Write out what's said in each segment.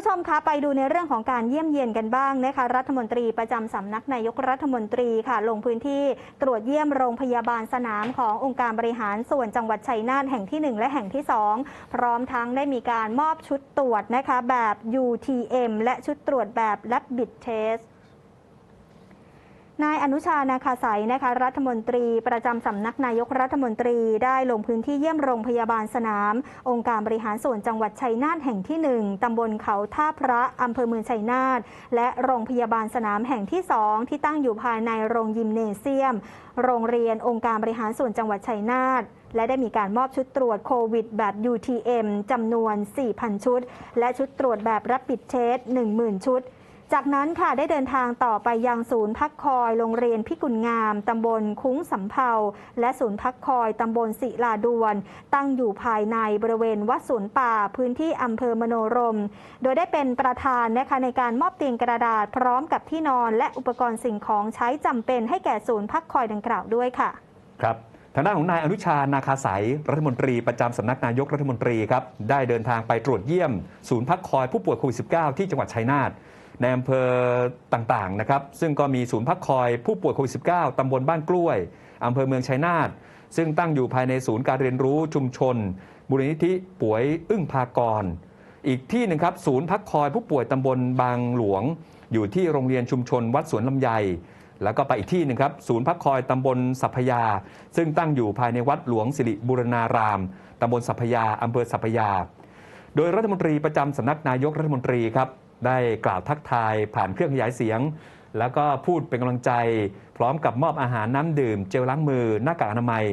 ผู้ชมคะไปดูในเรื่องของการเยี่ยมเยียนกันบ้างนะคะรัฐมนตรีประจำสำนักนายกรัฐมนตรีค่ะ ลงพื้นที่ตรวจเยี่ยมโรงพยาบาลสนามขององค์การบริหารส่วนจังหวัดชัยนาทแห่งทีหนึ่1 และแห่งที่ 2 พร้อมทั้งได้มีการมอบชุดตรวจนะคะแบบ UTM และชุดตรวจแบบ Rapid Test นายอนุชา นาคาสายนะคะ รัฐมนตรีประจำสำนักนายกรัฐมนตรีได้ลงพื้นที่เยี่ยมโรงพยาบาลสนาม องค์การบริหารส่วนจังหวัดชัยนาทแห่งที่ 1 ตำบลเขาท่าพระอำเภอเมืองชัยนาท และโรงพยาบาลสนามแห่งที่ 2 ที่ตั้งอยู่ภายในโรงยิมเนเซียม โรงเรียนองค์การบริหารส่วนจังหวัดชัยนาทและได้มีการมอบชุดตรวจโควิดแบบ UTM จำนวน 4,000 ชุด และชุดตรวจแบบ Rapid Test 10,000 ชุด จากนั้นค่ะได้เดินทางต่อไปยังศูนย์พักคอยโรงเรียนพิกุลงามตำบลคุ้งสำเภาและศูนย์พักคอยตำบลศิลาดวน ตั้งอยู่ภายในบริเวณวัดสวนป่าพื้นที่อำเภอมโนรม โดยได้เป็นประธานนะคะในการมอบเตียงกระดาษพร้อมกับที่นอน และอุปกรณ์สิ่งของใช้จำเป็นให้แก่ศูนย์พักคอยดังกล่าวด้วยค่ะครับทางด้านของนายอนุชา นาคาสายรัฐมนตรีประจำสำนักนายกรัฐมนตรีครับ ได้เดินทางไปตรวจเยี่ยม ศูนย์พักคอยผู้ป่วยโควิด -19 ที่จังหวัดชัยนาท ในอำเภอต่างๆนะครับซึ่งก็มีศูนย์พักคอยผู้ป่วยโควิด -19 ตำบลบ้านกล้วยอำเภอเมืองชัยนาทซึ่งตั้งอยู่ภายในศูนย์การเรียนรู้ชุมชนบุรณิธิป่วยอึ้งพากร อีกที่หนึ่งครับศูนย์พักคอยผู้ป่วยตำบลบางหลวง อยู่ที่โรงเรียนชุมชนวัดสวนลำไย แล้วก็ไปอีกที่หนึ่งครับศูนย์พักคอยตำบลสัพยา ซึ่งตั้งอยู่ภายในวัดหลวงสิริบุรณารามตำบลสัพยาอำเภอสัพพยา โดยรัฐมนตรีประจำสำนักนายกรัฐมนตรีครับ ได้กล่าวทักทายผ่านเครื่องขยายเสียง แล้วก็พูดเป็นกำลังใจ พร้อมกับมอบอาหารน้ำดื่ม เจลล้างมือหน้ากากอนามัย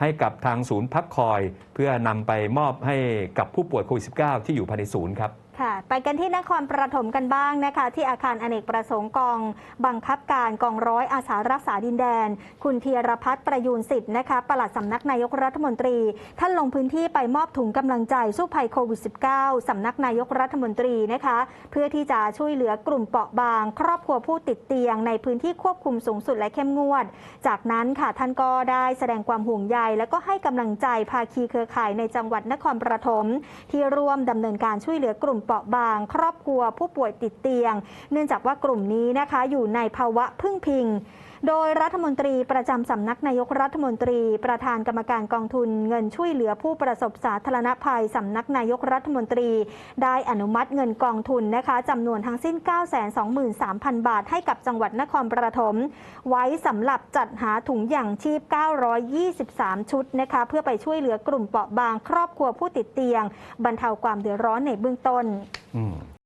ให้กับทางศูนย์พักคอย เพื่อนำไปมอบให้กับผู้ป่วยโควิด -19 ที่อยู่ภายในศูนย์ครับค่ะไปกันที่นครปฐมกันบ้างนะคะ ที่อาคารอเนกประสงค์กอง บังคับการกองร้อยอาสารักษาดินแดน คุณเทียรพัฒน์ประยูนสิทธิ์นะคะปลัดสำนักนายกรัฐมนตรี ท่านลงพื้นที่ไปมอบถุงกำลังใจสู้ภัยโควิด -19 สำนักนายกรัฐมนตรีนะคะ เพื่อที่จะช่วยเหลือกลุ่มเปราะบาง ครอบครัวผู้ติดเตียง ในพื้นที่ควบคุมสูงสุดและเข้มงวด จากนั้นค่ะท่านก็ได้แสดงความห่วงใย และก็ให้กำลังใจภาคีเครือข่ายในจังหวัดนครปฐมที่ร่วมดำเนินการช่วยเหลือกลุ่มเปราะบาง ครอบครัวผู้ป่วยติดเตียง เนื่องจากว่ากลุ่มนี้นะคะอยู่ในภาวะพึ่งพิง โดยรัฐมนตรีประจำสำนักนายกรัฐมนตรี ประธานกรรมการกองทุนเงินช่วยเหลือผู้ประสบสาธารณภัยสำนักนายกรัฐมนตรี ได้อนุมัติเงินกองทุนนะคะจำนวนทั้งสิ้น 923,000 บาทให้กับจังหวัดนครปฐมไว้สำหรับจัดหาถุงอย่างชีพ 923 ชุดนะคะเพื่อไปช่วยเหลือกลุ่มเปราะบาง ครอบครัวผู้ติดเตียง บรรเทาความเดือดร้อนในเบื้องต้น